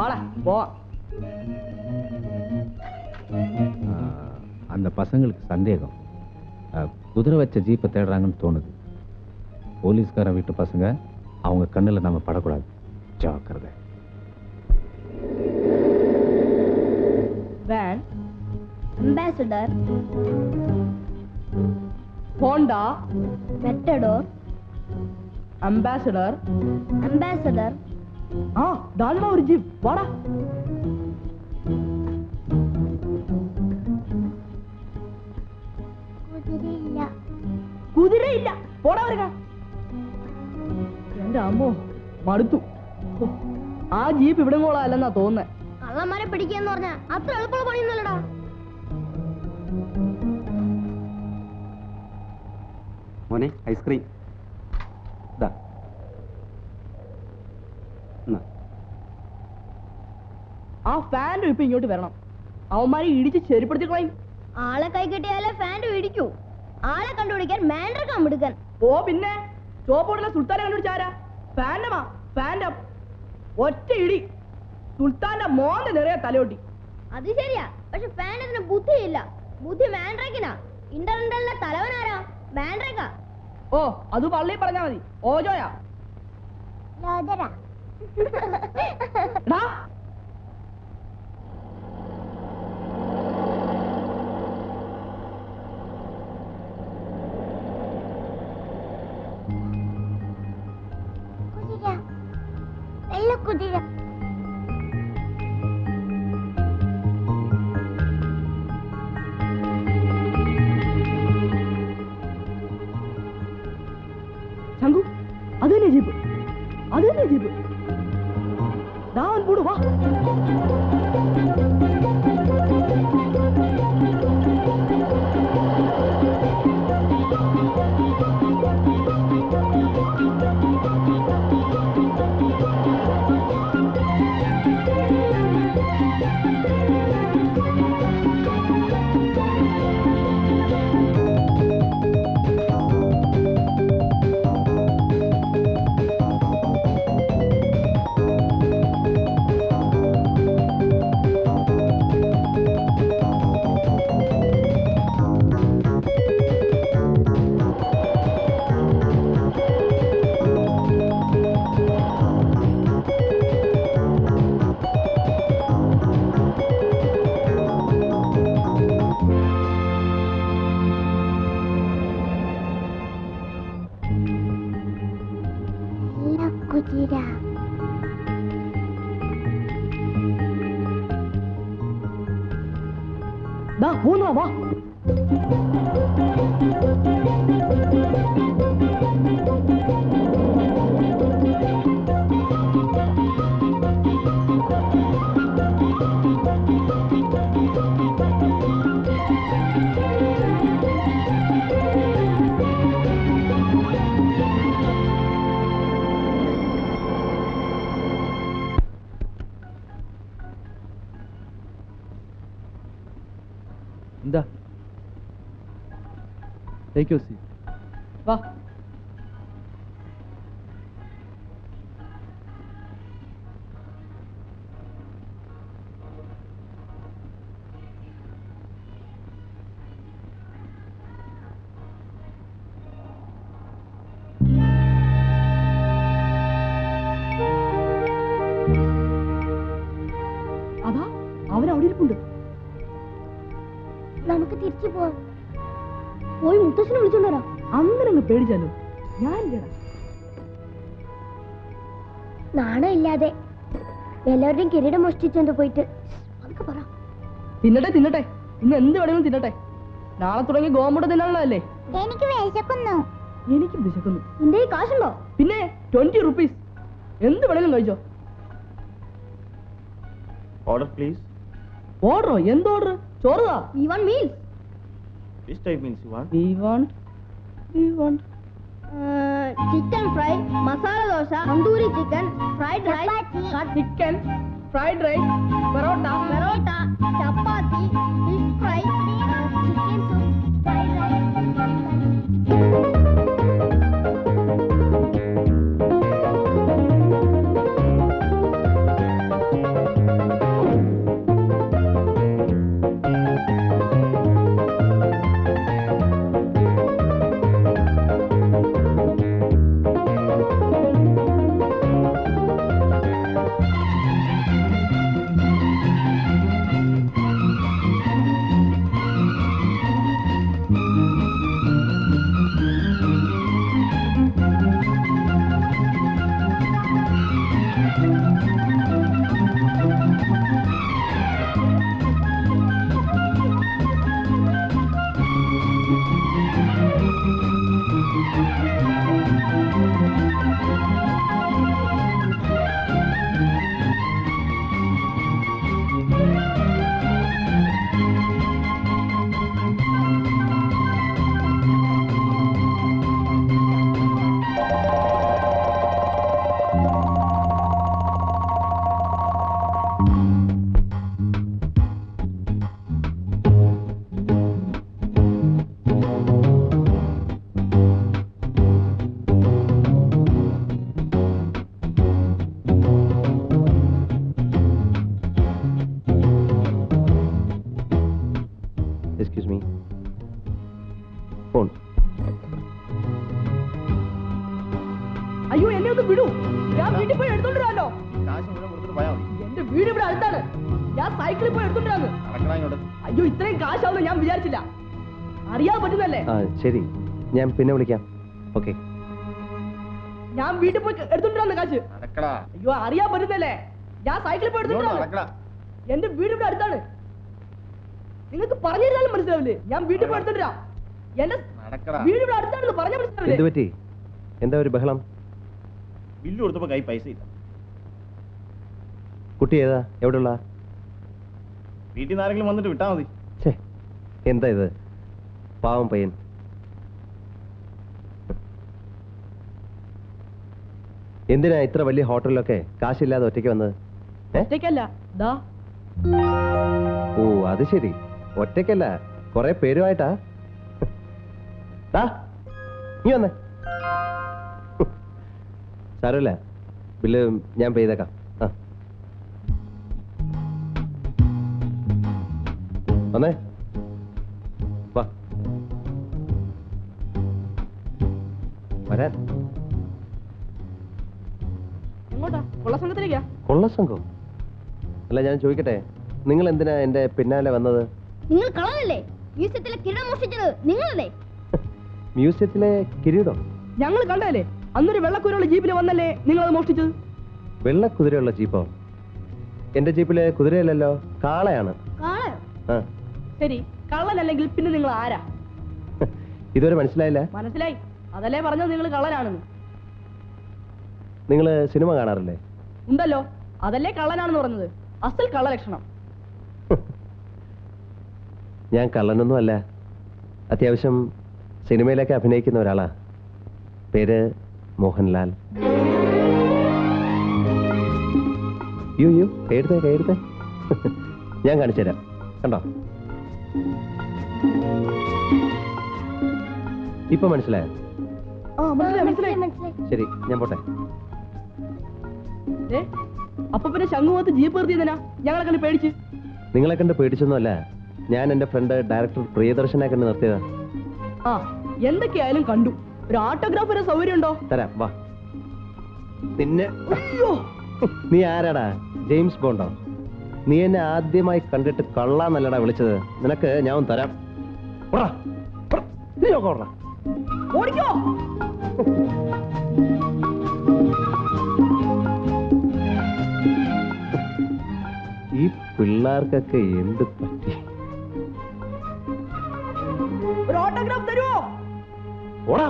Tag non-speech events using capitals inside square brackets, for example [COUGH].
வாடா போவா அந்த பசங்களுக்கு சந்தேகம். குதிரை வச்ச ஜீப்பை தேடுறாங்கன்னு தோணுது. போலீஸ்காரன் வீட்டு பசங்க அவங்க கண்ணில் நம்ம படக்கூடாது. ஜாக்கிரதை. Van Ambassador Honda Matador Ambassador Ambassador ஆ தாழ்வா ஒரு ஜீப் வாடா കുതിരയില്ല കുതിര ഇല്ല പോടാ വരുക എന്റെ അമ്മോ മടുത്തു ഹോ, ആ ജീപ്പ് ഇവിടെ അല്ലെന്നാ തോന്നുന്നേ കള്ളന്മാരെ പിടിക്കാന്ന് പറഞ്ഞ അത്ര എളുപ്പമുള്ള പണിയൊന്നുമല്ലടാ മോനെ ഐസ്ക്രീം ആ ഫാന്റെ ഇപ്പൊ ഇങ്ങോട്ട് വരണം. അവന്മാരെ ഇടിച്ച് ചെരുപ്പെടുത്തി കളയും. ആളെ കൈ കിട്ടിയാലേ ഫാന്റെ ഇടിക്കൂ. ആളെ കണ്ടുപിടിക്കാൻ മാൻഡ്രക്കാൻ കമ്പിടുക്കാൻ. ഓ പിന്നെ. ചോപ്പോട്ടിലെ സുൽത്താനെ കണ്ടുപിടിച്ചാരാ ഫാൻഡമാ ഫാന്റെ ഒറ്റ ഇടി. സുൽത്താന്റെ മോന്റെ നിറയെ തലയോട്ടി. അത് ശരിയാ. പക്ഷെ ഫാൻഡത്തിന് ബുദ്ധിയില്ല. ബുദ്ധി മാൻഡ്രക്കിനാ. ഇന്റർനെറ്റിലെ തലവനാരാ? മാൻഡ്രക്കാ. ഓ അത് പള്ളി പറഞ്ഞാ മതി. ഓജോയാ. എടാ കുതിര വെള്ള കുതിര ശങ്കു അത് തന്നെ ജീപ്പ് അത് തന്നെ ജീപ്പ് ദാ ദാ പോന്നാ വാ എന്താ ടേക്ക് യു സീറ്റ് വാ അതാ അവരവിടെ ഇരിപ്പുണ്ട് നമുക്ക് തിരിച്ചു പോവാം. പോയി മുത്തശ്ശനെ വിളിച്ചോണ്ട് അങ്ങനെ അങ്ങ് പേടിച്ചാലോ ഞാൻ നാണം ഇല്ലാതെ എല്ലാവരുടെയും കിരീടം മോഷ്ടിച്ചെന്തോ പോയിട്ട് അതൊക്കെ പറ. തിന്നട്ടെ തിന്നട്ടെ. ഇന്ന് എന്ത് വേണമെങ്കിലും തിന്നട്ടെ. നാളെ തുടങ്ങി ഗോമുട തിന്നാനുള്ളതല്ലേ? എനിക്ക് വിശക്കുന്നു. എനിക്ക് വിശക്കുന്നു. നിന്റെ ഈ കാശുണ്ടോ? പിന്നെ ട്വന്റി റുപ്പീസ് എന്ത് വേണമെങ്കിലും കഴിച്ചോ. ഓർഡർ പ്ലീസ് ഓർഡറോ എന്ത് ഓർഡർ ചോറുതാ V one meals which type means you want? We want, we want. Uh, chicken fry, masala dosa, tandoori chicken, fried rice, cut chicken, fried rice, parotta, parotta, chapati, fish fry, chicken soup, fried rice. ഒന്ന് വിടൂ. ഞാൻ വീട്ടിൽ പോയി എടുത്തോണ്ടിരാലോ എന്റെ വീട് ഇവിടെ അടുത്താണ് ഞാൻ സൈക്കിളിൽ പോയി എടുത്തോണ്ടിരാന്ന്. അയ്യോ ഇത്രയും കാശാവുന്ന ഞാൻ വിചാരിച്ചില്ല. അറിയാൻ പറ്റുന്നല്ലേ ശരി. ഞാൻ പിന്നെ വിളിക്കാം. ഓക്കെ. ഞാൻ വീട്ടിൽ പോയി എടുത്തോണ്ടിരാന്ന് കാശ്. നടക്കടാ. അയ്യോ അറിയാൻ പറ്റുന്നല്ലേ ഞാൻ സൈക്കിളിൽ പോയി എടുത്തോണ്ടിരാ എന്റെ വീട് ഇവിടെ അടുത്താണ്. നിങ്ങൾക്ക് പറഞ്ഞിരുന്നാലും മനസ്സിലാവില്ലേ? ഞാൻ വീട്ടിൽ പോയി എടുത്തോണ്ടിരാ. എന്റെ നടക്കടാ. വീട് ഇവിടെ അടുത്താണെന്ന് പറഞ്ഞാൽ മനസ്സിലാവില്ലേ? എന്താ ഒരു ബഹളം? ബില്ല് കൊടുത്തപ്പോ കൈ പൈസ ഇല്ല. കുട്ടി ഏതാ? എവിടെയുള്ള? വീട്ടിൽ നിന്ന് ആരെങ്കിലും വന്നിട്ട് വിട്ടാ മതി. എന്താ ഇത്? പാവം പയ്യൻ. എന്തിനാ ഇത്ര വലിയ ഹോട്ടലിലൊക്കെ കാശില്ലാതെ ഒറ്റയ്ക്ക് വന്നത്? ഒറ്റയ്ക്കല്ല. ഓ അത് ശരി. ഒറ്റയ്ക്കല്ല കൊറേ പേരുമായിട്ടാ. നീ വന്നേ. സാരമില്ല. ബില്ല് ഞാൻ പേ ചെയ്തേക്കാം ആ. വന്നേ. വാ. വരാൻ. എങ്ങോട്ടാ? കൊള്ള സംഘത്തിലേക്കാ? കൊള്ളസംഘം അല്ല ഞാൻ ചോദിക്കട്ടെ നിങ്ങൾ എന്തിനാ എന്റെ പിന്നാലെ വന്നത്? നിങ്ങൾ കളവല്ലേ? മ്യൂസിയത്തിലെ കിരീടം മോഷ്ടിച്ചത് നിങ്ങളല്ലേ? മ്യൂസിയത്തിലെ കിരീടം? ഞങ്ങൾ കണ്ടല്ലേ അന്നൊരു വെള്ളക്കുതിരയുള്ള ജീപ്പിൽ വന്നല്ലേ നിങ്ങൾ അത് മോഷ്ടിച്ചത്? വെള്ളക്കുതിരയുള്ള ജീപ്പോ? എന്റെ ജീപ്പിൽ കുതിരയല്ലല്ലോ കാളയാണ്. കാളയോ? ആ. ശരി കള്ളനല്ലെങ്കിൽ പിന്നെ നിങ്ങൾ ആരാ? [LAUGHS] ഇതുവരെ മനസ്സിലായില്ല? മനസ്സിലായി. അതല്ലേ പറഞ്ഞത് നിങ്ങൾ കള്ളനാണെന്ന്. നിങ്ങൾ സിനിമ കാണാറില്ലേ? ഉണ്ടല്ലോ. അതല്ലേ കള്ളനാണെന്ന് പറഞ്ഞത്. അസൽ കള്ളലക്ഷണം. [LAUGHS] ഞാൻ കള്ളനൊന്നും അല്ല. അത്യാവശ്യം സിനിമയിലൊക്കെ അഭിനയിക്കുന്ന ഒരാളാ. പേര് മോഹൻലാൽ. യോ യോ കൈയെടുത്തേ കൈയെടുത്തേ [LAUGHS] ഞാൻ കാണിച്ചു തരാം. കണ്ടോ? ഇപ്പൊ മനസ്സിലായോ? ശരി ഞാൻ പോട്ടെ. അപ്പൊ പിന്നെ ശംഖുമുഖത്ത് ജീപ്പ് നിർത്തിയതിനാ ഞങ്ങളെ കണ്ട് പേടിച്ച്. നിങ്ങളെ കണ്ട് പേടിച്ചൊന്നുമല്ല. ഞാൻ എന്റെ ഫ്രണ്ട് ഡയറക്ടർ പ്രിയദർശനെ കണ്ട് നിർത്തിയതാ. ആ എന്തൊക്കെയായാലും കണ്ടു. ഒരു ഓട്ടോഗ്രാഫ് വരെ സൗകര്യം ഉണ്ടോ തരാം വാ. പിന്നെ അയ്യോ! നീ ആരാടാ? ജെയിംസ് ബോണ്ടോ? നീ എന്നെ ആദ്യമായി കണ്ടിട്ട് കള്ളാന്നല്ലടാ വിളിച്ചത്. നിനക്ക് ഞാൻ തരാം. നീ നോക്ക് ഓടിക്കോ! ഈ പിള്ളേർക്കൊക്കെ എന്ത് പറ്റി? ഓട്ടോഗ്രാഫ് തരുമോ ഓടാ.